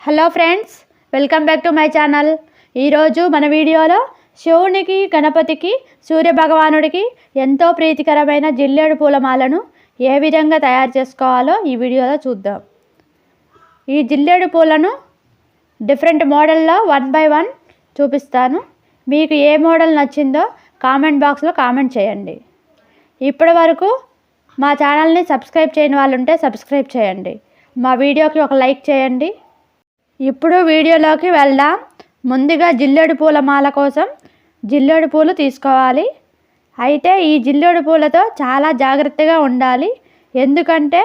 Hello friends welcome back to my channel ఈరోజు మన వీడియోలో శివునికి గణపతికి సూర్యభగవానుడికి ఎంతో ప్రీతికరమైన జిల్లేడు పూలమాలను ఏ విధంగా తయారు చేసుకోవాలో ఈ వీడియోలో చూద్దాం. ఈ జిల్లేడు పూలను డిఫరెంట్ మోడల్లో వన్ బై వన్ చూపిస్తాను. మీకు ఏ మోడల్ నచ్చిందో కామెంట్ బాక్స్లో కామెంట్ చేయండి. ఇప్పటి వరకు మా ఛానల్ని సబ్స్క్రైబ్ చేయని వాళ్ళు ఉంటే సబ్స్క్రైబ్ చేయండి. మా వీడియోకి ఒక లైక్ చేయండి. ఇప్పుడు వీడియోలోకి వెళ్దాం. ముందుగా జిల్లేడు పూల మాల కోసం జిల్లేడు పూలు తీసుకోవాలి. అయితే ఈ జిల్లేడు పూలతో చాలా జాగ్రత్తగా ఉండాలి. ఎందుకంటే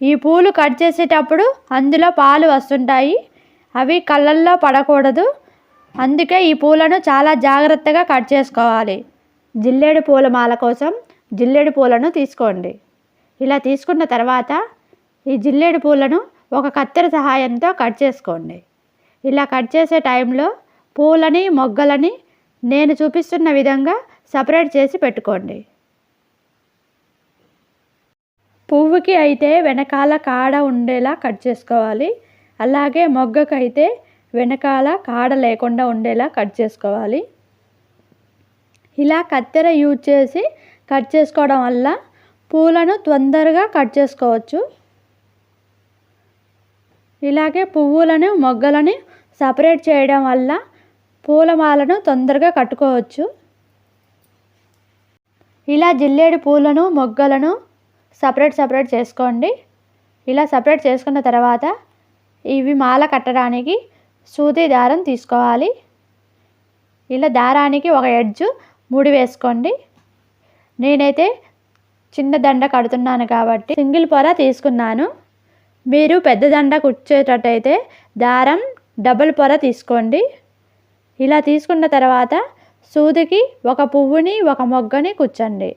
ఈ పూలు కట్ చేసేటప్పుడు అందులో పాలు వస్తుంటాయి. అవి కళ్ళల్లో పడకూడదు. అందుకే ఈ పూలను చాలా జాగ్రత్తగా కట్ చేసుకోవాలి. జిల్లేడు పూల మాల కోసం జిల్లేడు పూలను తీసుకోండి. ఇలా తీసుకున్న తర్వాత ఈ జిల్లేడు పూలను ఒక కత్తెర సహాయంతో కట్ చేసుకోండి. ఇలా కట్ చేసే టైంలో పూలని మొగ్గలని నేను చూపిస్తున్న విధంగా సపరేట్ చేసి పెట్టుకోండి. పువ్వుకి అయితే వెనకాల కాడ ఉండేలా కట్ చేసుకోవాలి. అలాగే మొగ్గకైతే వెనకాల కాడ లేకుండా ఉండేలా కట్ చేసుకోవాలి. ఇలా కత్తెర యూజ్ చేసి కట్ చేసుకోవడం వల్ల పూలను తొందరగా కట్ చేసుకోవచ్చు. ఇలాగే పువ్వులను మొగ్గలని సపరేట్ చేయడం వల్ల పూలమాలను తొందరగా కట్టుకోవచ్చు. ఇలా జిల్లేడు పూలను మొగ్గలను సపరేట్ సపరేట్ చేసుకోండి. ఇలా సపరేట్ చేసుకున్న తర్వాత ఇవి మాల కట్టడానికి సూది దారం తీసుకోవాలి. ఇలా దారానికి ఒక ఎడ్జు ముడి వేసుకోండి. నేనైతే చిన్న దండ కడుతున్నాను కాబట్టి సింగిల్ పొర తీసుకున్నాను. మీరు పెద్ద దండ కుచ్చేటట్టయితే దారం డబుల్ పొర తీసుకోండి. ఇలా తీసుకున్న తర్వాత సూదికి ఒక పువ్వుని ఒక మొగ్గని కుచ్చండి.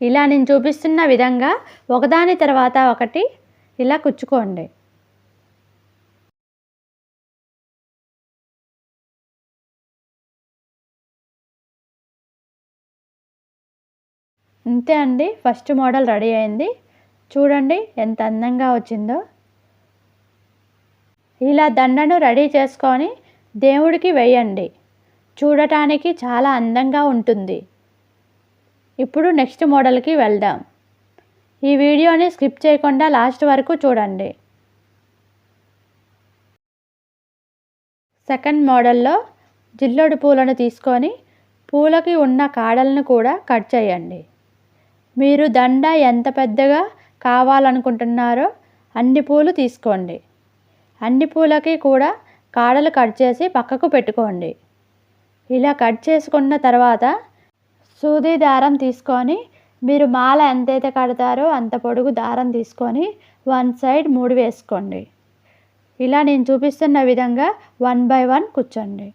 ఇలా నేను చూపిస్తున్న విధంగా ఒకదాని తర్వాత ఒకటి ఇలా కుచ్చుకోండి. అంతే అండి. ఫస్ట్ మోడల్ రెడీ అయింది. చూడండి ఎంత అందంగా వచ్చిందో. ఇలా దండను రెడీ చేసుకొని దేవుడికి వేయండి. చూడటానికి చాలా అందంగా ఉంటుంది. ఇప్పుడు నెక్స్ట్ మోడల్కి వెళ్దాం. ఈ వీడియోని స్కిప్ చేయకుండా లాస్ట్ వరకు చూడండి. సెకండ్ మోడల్లో జిల్లోడు పూలను తీసుకొని పూలకి ఉన్న కాడలను కూడా కట్ చేయండి. మీరు దండ ఎంత పెద్దగా కావాలనుకుంటున్నారో అన్ని పూలు తీసుకోండి. అన్ని పూలకి కూడా కాడలు కట్ చేసి పక్కకు పెట్టుకోండి. ఇలా కట్ చేసుకున్న తర్వాత సూది దారం తీసుకొని మీరు మాల ఎంతైతే కడతారో అంత పొడుగు దారం తీసుకొని వన్ సైడ్ మూడు వేసుకోండి. ఇలా నేను చూపిస్తున్న విధంగా వన్ బై వన్ కూర్చోండి.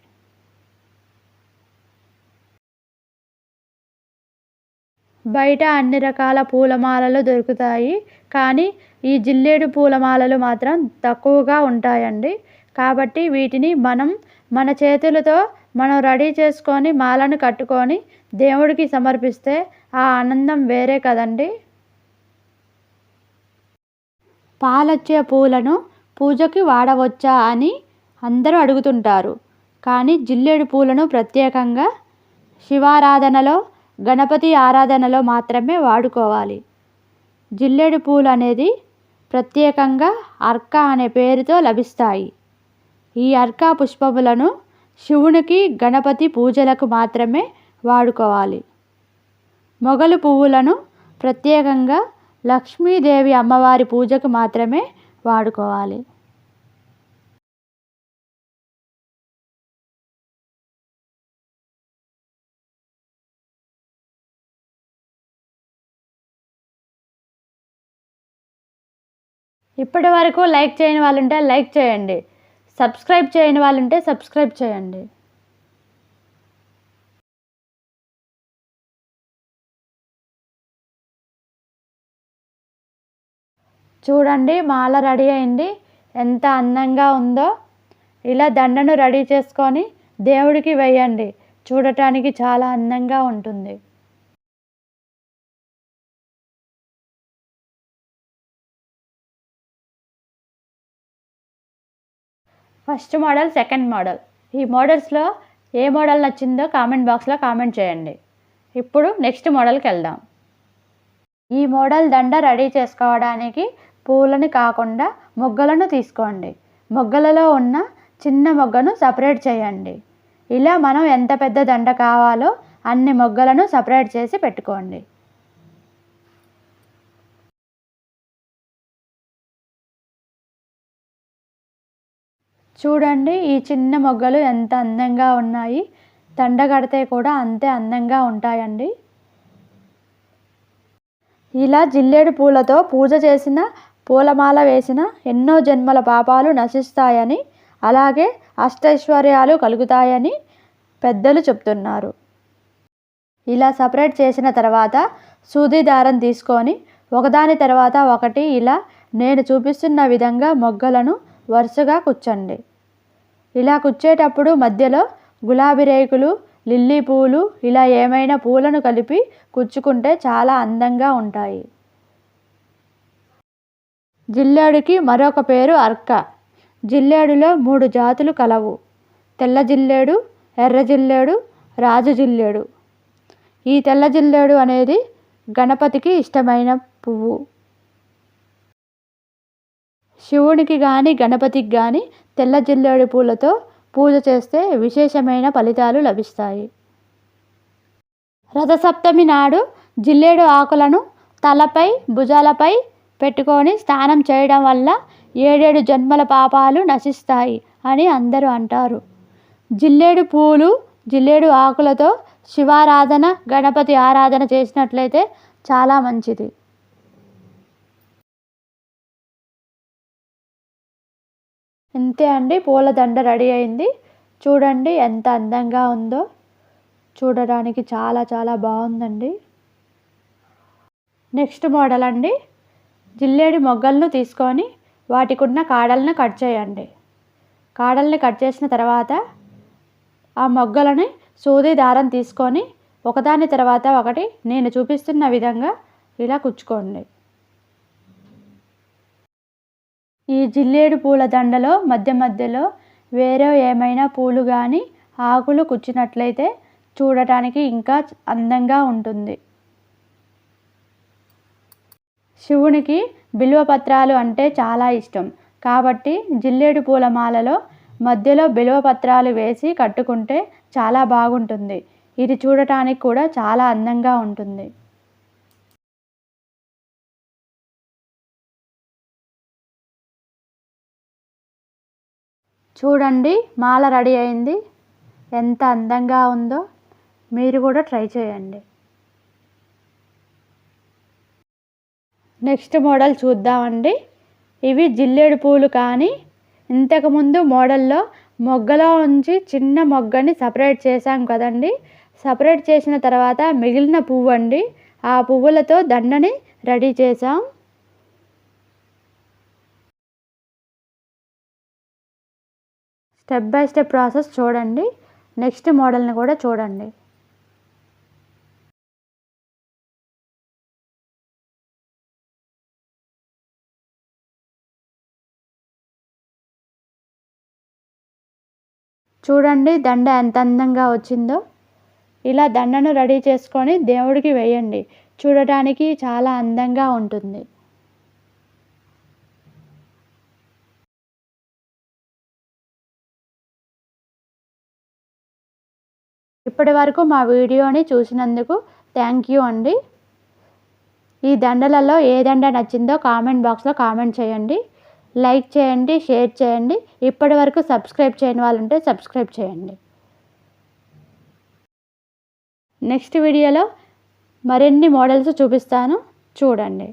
బయట అన్ని రకాల పూలమాలలు దొరుకుతాయి. కానీ ఈ జిల్లేడు పూలమాలలు మాత్రం తక్కువగా ఉంటాయండి. కాబట్టి వీటిని మనం మన చేతులతో మనం రెడీ చేసుకొని మాలను కట్టుకొని దేవుడికి సమర్పిస్తే ఆ ఆనందం వేరే కదండి. పాలొచ్చే పూలను పూజకి వాడవచ్చా అని అందరూ అడుగుతుంటారు. కానీ జిల్లేడు పూలను ప్రత్యేకంగా శివారాధనలో గణపతి ఆరాధనలో మాత్రమే వాడుకోవాలి. జిల్లేడు పూలు అనేది ప్రత్యేకంగా అర్క అనే పేరుతో లభిస్తాయి. ఈ అర్క పుష్పములను శివునికి గణపతి పూజలకు మాత్రమే వాడుకోవాలి. మొగలు పువ్వులను ప్రత్యేకంగా లక్ష్మీదేవి అమ్మవారి పూజకు మాత్రమే వాడుకోవాలి. ఇప్పటి వరకు లైక్ చేయని వాళ్ళు ఉంటే లైక్ చేయండి. సబ్స్క్రైబ్ చేయని వాళ్ళు ఉంటే సబ్స్క్రైబ్ చేయండి. చూడండి మాల రెడీ అయింది. ఎంత అందంగా ఉందో. ఇలా దండను రెడీ చేసుకొని దేవుడికి వేయండి. చూడటానికి చాలా అందంగా ఉంటుంది. First model second model. ఈ మోడల్స్లో ఏ మోడల్ నచ్చిందో కామెంట్ బాక్స్లో కామెంట్ చేయండి. ఇప్పుడు నెక్స్ట్ మోడల్కి వెళ్దాం. ఈ మోడల్ దండ రెడీ చేసుకోవడానికి పూలని కాకుండా మొగ్గలను తీసుకోండి. మొగ్గలలో ఉన్న చిన్న మొగ్గను సపరేట్ చేయండి. ఇలా మనం ఎంత పెద్ద దండ కావాలో అన్ని మొగ్గలను సపరేట్ చేసి పెట్టుకోండి. చూడండి ఈ చిన్న మొగ్గలు ఎంత అందంగా ఉన్నాయి. దండ కడితే కూడా అంతే అందంగా ఉంటాయండి. ఇలా జిల్లేడు పూలతో పూజ చేసిన పూలమాల వేసిన ఎన్నో జన్మల పాపాలు నశిస్తాయని అలాగే అష్టైశ్వర్యాలు కలుగుతాయని పెద్దలు చెప్తున్నారు. ఇలా సపరేట్ చేసిన తర్వాత సూది దారం తీసుకొని ఒకదాని తర్వాత ఒకటి ఇలా నేను చూపిస్తున్న విధంగా మొగ్గలను వరుసగా కూర్చోండి. ఇలా కుచ్చేటప్పుడు మధ్యలో గులాబీ రేకులు లిల్లీ పూలు ఇలా ఏమైనా పూలను కలిపి కుచ్చుకుంటే చాలా అందంగా ఉంటాయి. జిల్లేడుకి మరొక పేరు అర్క. జిల్లేడులో మూడు జాతులు కలవు. తెల్ల జిల్లేడు ఎర్ర జిల్లేడు రాజు జిల్లేడు. ఈ తెల్ల జిల్లేడు అనేది గణపతికి ఇష్టమైన పువ్వు. శివునికి కానీ గణపతికి కానీ తెల్ల జిల్లేడు పూలతో పూజ చేస్తే విశేషమైన ఫలితాలు లభిస్తాయి. రథసప్తమి నాడు జిల్లేడు ఆకులను తలపై భుజాలపై పెట్టుకొని స్నానం చేయడం వల్ల ఏడేడు జన్మల పాపాలు నశిస్తాయి అని అందరూ అంటారు. జిల్లేడు పూలు జిల్లేడు ఆకులతో శివారాధన గణపతి ఆరాధన చేసినట్లయితే చాలా మంచిది. అంతే అండి పూలదండ రెడీ అయింది. చూడండి ఎంత అందంగా ఉందో. చూడడానికి చాలా చాలా బాగుందండి. నెక్స్ట్ మోడల్ అండి. జిల్లేడి మొగ్గలను తీసుకొని వాటికి ఉన్న కాడలను కట్ చేయండి. కాడల్ని కట్ చేసిన తర్వాత ఆ మొగ్గలని సూది దారం తీసుకొని ఒకదాని తర్వాత ఒకటి నేను చూపిస్తున్న విధంగా ఇలా కుచ్చుకోండి. ఈ జిల్లేడు పూల దండలో మధ్య మధ్యలో వేరే ఏమైనా పూలు కానీ ఆకులు కుచ్చినట్లయితే చూడటానికి ఇంకా అందంగా ఉంటుంది. శివునికి బిల్వపత్రాలు అంటే చాలా ఇష్టం. కాబట్టి జిల్లేడు పూల మాలలో మధ్యలో బిల్వపత్రాలు వేసి కట్టుకుంటే చాలా బాగుంటుంది. ఇది చూడటానికి కూడా చాలా అందంగా ఉంటుంది. చూడండి మాల రెడీ అయింది. ఎంత అందంగా ఉందో మీరు కూడా ట్రై చేయండి. నెక్స్ట్ మోడల్ చూద్దామండి. ఇవి జిల్లేడు పూలు కానీ ఇంతకుముందు మోడల్లో మొగ్గలో ఉంచి చిన్న మొగ్గని సపరేట్ చేసాం కదండి. సపరేట్ చేసిన తర్వాత మిగిలిన పువ్వు అండి ఆ పువ్వులతో దండని రెడీ చేసాం స్టెప్ బై స్టెప్ ప్రాసెస్ చూడండి. నెక్స్ట్ మోడల్ని కూడా చూడండి. చూడండి దండ ఎంత అందంగా వచ్చిందో. ఇలా దండను రెడీ చేసుకొని దేవుడికి వేయండి. చూడటానికి చాలా అందంగా ఉంటుంది. ఇప్పటి వరకు మా వీడియోని చూసినందుకు థ్యాంక్ యూ అండి. ఈ దండలలో ఏ దండ నచ్చిందో కామెంట్ బాక్స్లో కామెంట్ చేయండి. లైక్ చేయండి షేర్ చేయండి. ఇప్పటి వరకు సబ్స్క్రైబ్ చేయని వాళ్ళు ఉంటే సబ్స్క్రైబ్ చేయండి. నెక్స్ట్ వీడియోలో మరిన్ని మోడల్స్ చూపిస్తాను. చూడండి.